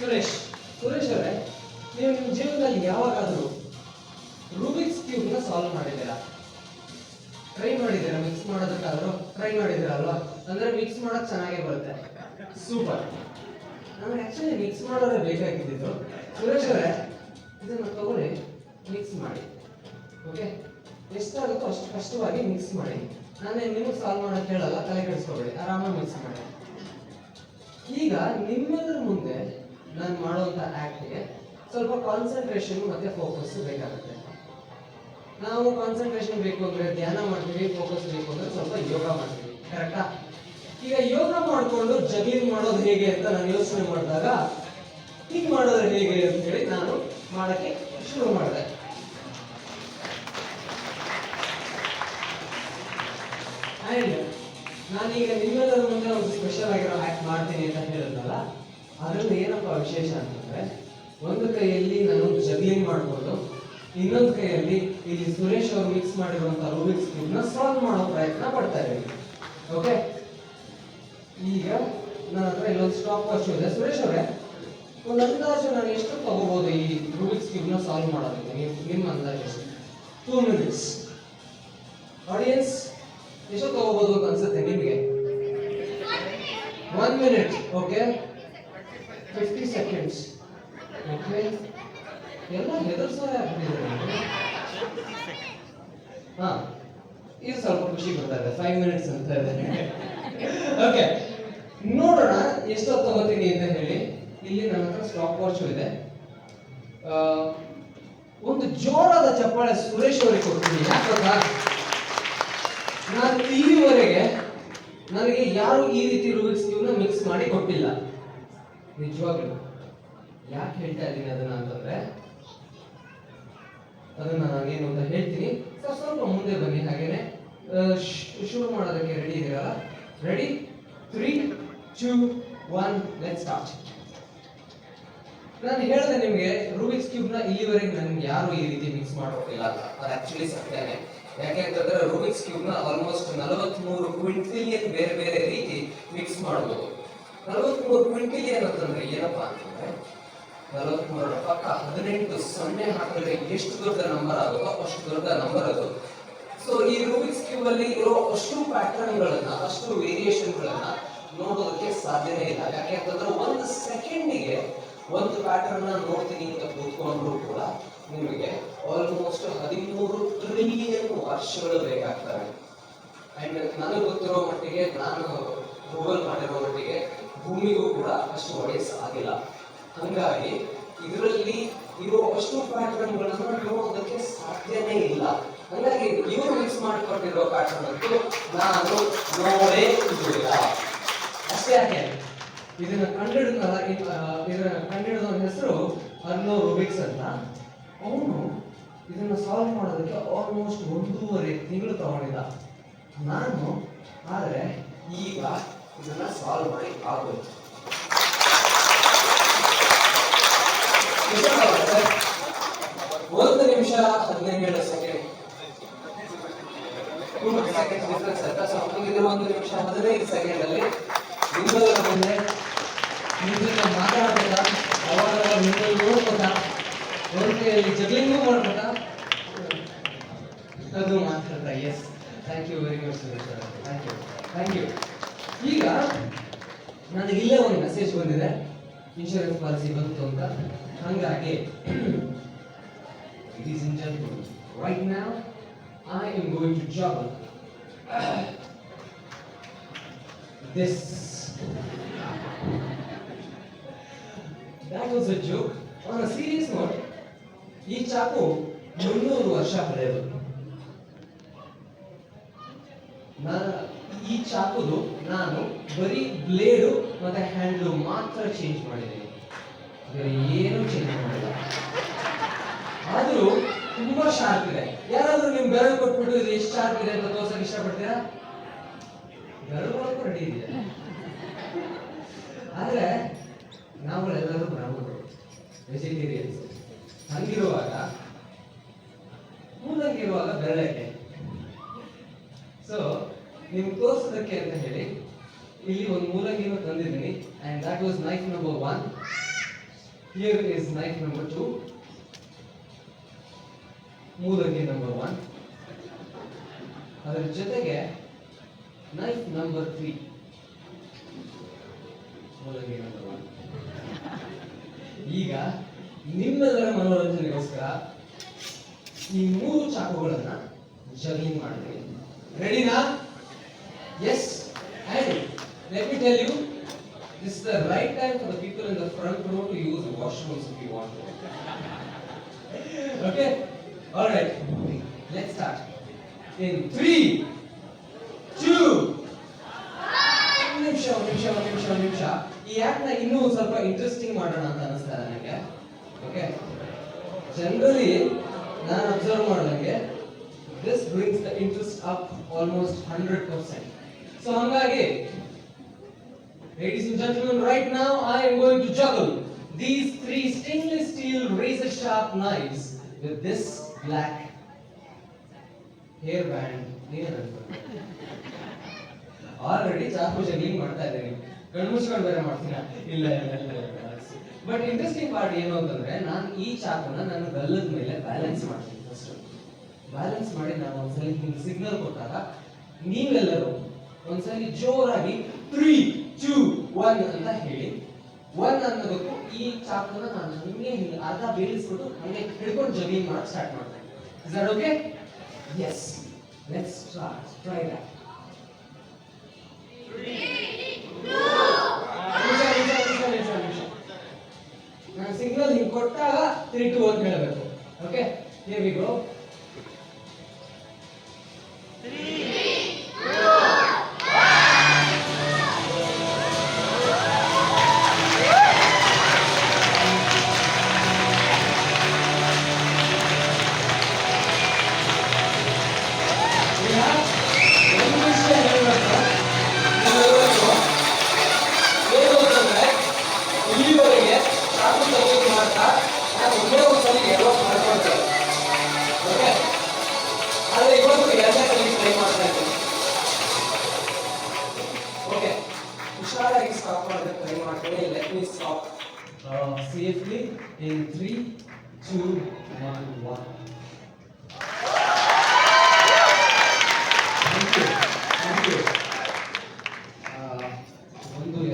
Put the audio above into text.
ಸುರೇಶ್ ಸುರೇಶ್ ಅವರೇ, ನೀವು ನಿಮ್ಮ ಜೀವನದಲ್ಲಿ ಯಾವಾಗಾದರೂ ರೂಬಿಕ್ಸ್ ಕ್ಯೂಬ್ನ ಸಾಲ್ವ್ ಮಾಡಿದ್ದೀರಾ? ಟ್ರೈ ಮಾಡಿದ್ದೀರಾ ಮಿಕ್ಸ್ ಮಾಡೋದಕ್ಕಾದರೂ? ಟ್ರೈ ಮಾಡಿದ್ದೀರಾ ಅಲ್ವಾ ಅಂದ್ರೆ ಮಿಕ್ಸ್ ಮಾಡೋದು ಚೆನ್ನಾಗೇ ಬರುತ್ತೆ. ಸೂಪರ್ ನಮಗೆ ಆ್ಯಕ್ಚುಲಿ ಮಿಕ್ಸ್ ಮಾಡೋದೇ ಬೇಕಾಗಿದ್ದು ಸುರೇಶ್ ಅವರೇ, ಇದನ್ನು ತಗೊಳ್ಳಿ ಮಿಕ್ಸ್ ಮಾಡಿ. ಓಕೆ ಎಷ್ಟಾಗುತ್ತೋ ಅಷ್ಟು ಕಷ್ಟವಾಗಿ ಮಿಕ್ಸ್ ಮಾಡಿ. ನಾನೇ ನಿಮಗೆ ಸಾಲ್ವ್ ಮಾಡೋಕೆ ಹೇಳಲ್ಲ, ತಲೆ ಕೆಡಿಸ್ಕೋಬೇಡಿ. ಆರಾಮಾಗಿ ಮಿಕ್ಸ್ ಮಾಡಿ. ಈಗ ನಿಮ್ಮೆಲ್ಲರ ಮುಂದೆ ನಾನು ಮಾಡುವಂಥ ಆಕ್ಟ್ಗೆ ಸ್ವಲ್ಪ ಕಾನ್ಸಂಟ್ರೇಷನ್ ಮತ್ತೆ ಫೋಕಸ್ ಬೇಕಾಗುತ್ತೆ. ನಾವು ಕಾನ್ಸಂಟ್ರೇಷನ್ ಬೇಕು ಅಂದ್ರೆ ಧ್ಯಾನ ಮಾಡ್ತೀವಿ ಫೋಕಸ್ ಬೇಕು ಅಂದ್ರೆ ಸ್ವಲ್ಪ ಯೋಗ ಮಾಡ್ತೀವಿ. ಕರೆಕ್ಟಾ ಈಗ ಯೋಗ ಮಾಡಿಕೊಂಡು ಜಗ್ಲಿಂಗ್ ಮಾಡೋದು ಹೇಗೆ ಅಂತ ನಾನು ಯೋಚನೆ ಮಾಡಿದಾಗ ಹೀಗೆ ಮಾಡೋದು ಹೇಗೆ ಅಂತ ಹೇಳಿ ನಾನು ಮಾಡಕ್ಕೆ ಶುರು ಮಾಡಿದೆ. ಆ್ಯಂಡ್ ನಾನೀಗ ನಿಮ್ಮೆಲ್ಲರ ಮುಂದೆ ಒಂದು ಸ್ಪೆಷಲ್ ಆಗಿರೋ ಹೇಳಿದ್ನಲ್ಲ ಅದರಲ್ಲಿ ಏನಪ್ಪ ವಿಶೇಷ ಅಂತಂದ್ರೆ, ಒಂದು ಕೈಯಲ್ಲಿ ನಾನು ಜಗ್ಲಿಂಗ್ ಮಾಡ್ಬೋದು, ಇನ್ನೊಂದು ಕೈಯಲ್ಲಿ ಇಲ್ಲಿ ಸುರೇಶ್ ಅವರು ಮಿಕ್ಸ್ ಮಾಡಿರುವಂತ ರೂಬಿಕ್ಸ್ ಕ್ಯೂಬ್ನ ಸಾಲ್ವ್ ಮಾಡೋ ಪ್ರಯತ್ನ ಪಡ್ತಾ ಇದ್ದೀನಿ. ಓಕೆ ಈಗ ನನ್ನ ಹತ್ರ ಇಲ್ಲೊಂದು ಸ್ಟಾಪ್ ವಾಚ್ ಇದೆ. ಸುರೇಶ್ ಅವರೇ, ಒಂದು ಅಂದಾಜು ನಾನು ಎಷ್ಟು ತಗೋಬಹುದು ಈ ರೂಬಿಕ್ಸ್ ಕ್ಯೂಬ್ನ ಸಾಲ್ವ್ ಮಾಡೋದಕ್ಕೆ? ನೀವು, ನಿಮ್ಮ ಅಂದಾಜು ಎಷ್ಟು? ಟೂ ಮಿನಿಟ್ಸ್ ಆಡಿಯನ್ಸ್ ಎಷ್ಟು ತಗೋಬಹುದು ಅಂತ ಅನ್ಸುತ್ತೆ ನಿಮಗೆ? One minute okay fifty seconds okay ಎಲ್ಲ ಹೆದರ್ಸೋರೆ ಆಗ್ಬಿಟ್ಟಿದ್ದಾರೆ ಹಾ, ಇದು ಸ್ವಲ್ಪ ಖುಷಿ ಬರ್ತಾ ಇದೆ. ಫೈವ್ ಮಿನಿಟ್ಸ್ ಅಂತ ಇದೆ ಓಕೆ ನೋಡೋಣ ಎಷ್ಟೊತ್ತು ತಗೋತೀನಿ ಅಂತ ಹೇಳಿ. ಇಲ್ಲಿ ನನ್ನ ಹತ್ರ ಸ್ಟಾಪ್ ವಾಚು ಇದೆ. ಒಂದು ಜೋರಾದ ಚಪ್ಪಾಳೆ ಸುರೇಶ್ ಅವರಿಗೆ ಕೊಡ್ತೀನಿ. ಯಾಕಂದ್ರೆ ನಾನು ಇಲ್ಲಿವರೆಗೆ ನನಗೆ ಯಾರು ಈ ರೀತಿ ರೂಬಿಕ್ಸ್ ಕ್ಯೂಬ್ನ ಮಿಕ್ಸ್ ಮಾಡಿ ಕೊಟ್ಟಿಲ್ಲ. ನಿಜವಾಗ್ಲೂ ಯಾಕೆ ಹೇಳ್ತಾ ಇದ್ದೀನಿ ಅದನ್ನ ಅಂತಂದ್ರೆ ಅದನ್ನ ನಾನೇನು ಅಂತ ಹೇಳ್ತೀನಿ. ಸ್ವಲ್ಪ ಸ್ವಲ್ಪ ಮುಂದೆ ಬನ್ನಿ. ಹಾಗೇನೆ ಶುರು ಮಾಡೋದಕ್ಕೆ ready ಇದೀರಲ್ಲ? Ready three two one let start ನಾನು ಹೇಳಿದೆ ನಿಮಗೆ ರೂಬಿಕ್ಸ್ ಕ್ಯೂಬ್ನ ಇಲ್ಲಿವರೆಗೆ ನನ್ಗೆ ಯಾರು ಈ ರೀತಿ ಮಿಕ್ಸ್ ಮಾಡೋದಿಲ್ಲ ಅದು ಆಕ್ಚುಲಿ ಸತ್ಯನೇ ಯಾಕೆ ಅಂತಂದ್ರೆ ರೂಬಿಕ್ಸ್ ಕ್ಯೂಬ್ನ ಆಲ್ಮೋಸ್ಟ್ ನಲವತ್ಮೂರು ಕ್ವಿಂಟಿಲಿಯನ್ ಬೇರೆ ಬೇರೆ ರೀತಿ ಮಿಕ್ಸ್ ಮಾಡಬಹುದು ನಲವತ್ಮೂರು ಕ್ವಿಂಟಲ್ ಏನಂತಂದ್ರೆ ಏನಪ್ಪಾ ಅಂತಂದ್ರೆ ನಲವತ್ಮೂರರ ಪಕ್ಕ ಹದಿನೆಂಟು ಸೊನ್ನೆ ಹಾಕಿದ್ರೆ ಎಷ್ಟು ದೊಡ್ಡ ನಂಬರ್ ಆಗುತ್ತೋ ಅಷ್ಟು ದೊಡ್ಡ ನಂಬರ್ ಅದು. ಸೊ ಈ ರೂಬಿಕ್ಸ್ ಕ್ಯೂಬ್ ಅಲ್ಲಿ ಇರೋ ಅಷ್ಟು ಪ್ಯಾಟರ್ನ್ ಗಳನ್ನ, ಅಷ್ಟು ವೇರಿಯೇಷನ್ ಗಳನ್ನ ನೋಡೋದಕ್ಕೆ ಸಾಧ್ಯನೇ ಇಲ್ಲ. ಯಾಕೆ ಅಂತಂದ್ರೆ ಒಂದು ಸೆಕೆಂಡಿಗೆ ಒಂದು ಪ್ಯಾಟರ್ನ್ ನೋಡ್ತೀನಿ ಅಂತ ಕೂತ್ಕೊಂಡ್ರು ಕೂಡ ನಿಮಗೆ ಆಲ್ಮೋಸ್ಟ್ ಹದಿಮೂರು ಟ್ರಿಲಿಯನ್ ವರ್ಷಗಳು ಬೇಕಾಗ್ತವೆ. ಅಂಡ್ ನನಗೆ ಗೊತ್ತಿರೋ ಮಟ್ಟಿಗೆ, ನಾನು ಗೂಗಲ್ ಮಾಡಿರೋ ಮಟ್ಟಿಗೆ ಭೂಮಿಗೂ ಕೂಡ ಅಷ್ಟು ವಯಸ್ಸು ಆಗಿಲ್ಲ ಹಂಗಾಗಿ ಇದರಲ್ಲಿ ಇರೋ ಅಷ್ಟು ಪ್ಯಾಟರ್ನ್ಗಳನ್ನು ನೋಡೋದಕ್ಕೆ ಸಾಧ್ಯನೇ ಇಲ್ಲ. ಹಂಗಾಗಿ ಇವರು ಮಿಕ್ಸ್ ಮಾಡಿಕೊಟ್ಟಿರೋ ಪ್ಯಾಟರ್ನ್ ಅಂತೂ ನಾನು ನೋಡೇ ಇಲ್ಲ ಅಷ್ಟೇ ಯಾಕೆ? ಇದನ್ನ ಕಂಡಿಡಿದ ಕಂಡಿಡಿದ ಹೆಸರು ಅರ್ನೋ ರುಬಿಕ್ಸ್ ಅಂತ. ಅವನು ಇದನ್ನ ಸಾಲ್ವ್ ಮಾಡೋದಕ್ಕೆ ಆಲ್ಮೋಸ್ಟ್ ಒಂದೂವರೆ ತಿಂಗಳು ತಗೊಂಡಿದ್ದ. ನಾನು, ಆದರೆ ಈಗ ಇದನ್ನ ಸಾಲ್ವ್ ಮಾಡಿ ಎಷ್ಟಾಗುತ್ತೆ? ಒಂದು ನಿಮಿಷ, ಹದಿನೈದು ಸೆಕೆಂಡ್. ಸೆಕೆಂಡ್ ಡಿಫ್ರೆನ್ಸ್ ಆಯ್ತಾ? ಸೊ ಹಂಗಿದ್ರೆ ಒಂದು ನಿಮಿಷ, ಹದಿನೈದು ಸೆಕೆಂಡ್ ಅಲ್ಲಿ. ನಿಮ್ಮೆಲ್ಲರ ಮುಂದೆ ನಿಮ್ಮ ಮಾತಾಡಬೇಕ? ಅವಾಗ ನಿಮ್ಮಲ್ಲಿ ನೋಡ್ಬೇಕ ಒಂದು ಕೈಯಲ್ಲಿ ಮಾಡ್ಬೋದಾ ಅದು ಮಾತಾಡ್ತಾ yes thank you very much sir thank you thank you ಈಗ ನನಗೆ ಇಲ್ಲೇ ಒಂದು ಮೆಸೇಜ್ ಬಂದಿದೆ. ಇನ್ಶೂರೆನ್ಸ್ ಪಾಲಿಸಿ ಬಂತು ಅಂತ. ಹಂಗಾಗಿ ಇಟ್ ಈಸ್ ಇನ್ ರೈಟ್ ನಾವ್ I am going to juggle this. That was a joke a serious note, ಈ ಚಾಕು ಮುನ್ನೂರು ವರ್ಷ ಹಳೆಯದು. ನಾನು ಚಾಕುದು, ನಾನು ಬರೀ ಬ್ಲೇಡು ಮತ್ತೆ ಹ್ಯಾಂಡ್ಲು ಮಾತ್ರ ಚೇಂಜ್ ಮಾಡಿದ್ದೀನಿ ಬೇರೆ ಏನೂ ಚೇಂಜ್ ಮಾಡಿಲ್ಲ. ಆದರೂ ತುಂಬಾ ಶಾರ್ಪ್ ಇದೆ. ಯಾರಾದರೂ ನಿಮ್ ಬೆರಳು ಕೊಟ್ಬಿಟ್ಟು ಇದು ಎಷ್ಟು ಶಾರ್ಪ್ ಇದೆ ಅಂತ ತೋರ್ಸಕ್ ಇಷ್ಟಪಡ್ತೀರಾ? ಬೆರಳು ಕೊಡಕ್ಕೂ ರೆಡಿ ಇದೆ. ಆದ್ರೆ ನಾವುಗಳೆಲ್ಲರೂ ಬ್ರಾಹ್ಮಣರು ವೆಜಿಟೇರಿಯನ್ಸ್ ಹಂಗಿರುವಾಗ ಮೂಲಂಗಿರುವಾಗ ಬೆರಳಕ್ಕೆ ಸೊ ನಿಮ್ಗೆ ತೋರಿಸೋದಕ್ಕೆ ಅಂತ ಹೇಳಿ, ಇಲ್ಲಿ ಒಂದು ಮೂಲಗಿನ ತಂದಿದ್ದೀನಿ and that was knife number one here is knife number two ಮೂಲಗಿ number one ಅದರ ಜೊತೆಗೆ ನೈಫ್ ನಂಬರ್ ತ್ರೀ ಮೂಲಗಿ ನಂಬರ್ ಒನ್ ಈಗ ನಿಮ್ಮೆಲ್ಲರ ಮನೋರಂಜನೆಗೋಸ್ಕರ ಈ ಮೂರು ಚಾಕುಗಳನ್ನು ಜಗಿಂಗ್ ಮಾಡ್ತೀವಿ ರೆಡಿನಾ yes and let me tell you this is the right time for the people in the front row to use washrooms if you want okay all right let start in three two ಒಂದು ನಿಮಿಷ ಒಂದು ನಿಮಿಷ ಒಂದು ನಿಮಿಷ ಒಂದು ನಿಮಿಷ ಈ ಆ್ಯಕ್ಟ್ನ ಇನ್ನೂ ಒಂದ್ ಸ್ವಲ್ಪ ಇಂಟ್ರೆಸ್ಟಿಂಗ್ ಮಾಡೋಣ ಅಂತ ಅನಿಸ್ತಾ ಇದೆ ನನಗೆ ಓಕೆ ಜನರಲಿ ನಾನು observe ಮಾಡಿದಂಗೆ this brings the interest up almost hundred percent so ಹಂಗಾಗಿ Ladies and gentlemen, right now I am going to juggle these three stainless steel razor sharp knives with this black hair band. ನೀವೇನ್ ಅನ್ಕೊಂಡ್ರಿ? Already ಚಾಕು juggling ಮಾಡ್ತಾ ಇದ್ದೀನಿ ಕಣ್ಣು ಮುಚ್ಕೊಂಡು ಬೇರೆ ಮಾಡ್ತೀನ ಇಲ್ಲ but interesting part ಏನು ಅಂತಂದ್ರೆ ನಾನು ಈ ಚಾಕುನ ನನ್ನ ಗಲ್ಲದ ಮೇಲೆ ಬ್ಯಾಲೆನ್ಸ್ ಮಾಡ್ತೀನಿ ಫಸ್ಟ್ ಬ್ಯಾಲೆನ್ಸ್ ಮಾಡಿ ನಾನು ಒಂದ್ಸಲಿ ಸಿಗ್ನಲ್ ಕೊಟ್ಟಾಗ ನೀವೆಲ್ಲರೂ ಒಂದ್ಸಲಿ ಜೋರಾಗಿ ತ್ರೀ ಟೂ ಒನ್ ಅಂತ ಹೇಳಿ. ಒನ್ ಅನ್ನೋದಕ್ಕೂ ಈ ಚಾಕುನ ನಾನು ಹಿಂಗೆ ಹಿಂಗೆ ಅರ್ಧ ಬೇಯಿಸ್ಬಿಟ್ಟು ಹಂಗೆ ಹಿಡ್ಕೊಂಡು ಜಗಿಂಗ್ ಮಾಡಕ್ ಸ್ಟಾರ್ಟ್ ಮಾಡ್ತೇನೆ. Okay yes let's start try that. ನಾನು ಸಿಗ್ನಲ್ ಹಿಂಗೆ ಕೊಟ್ಟಾಗ ತ್ರೀ ಟು ಅಂತ ಹೇಳಬೇಕು. Okay here we go Okay, let me stop uh, safely in three, two, one, one.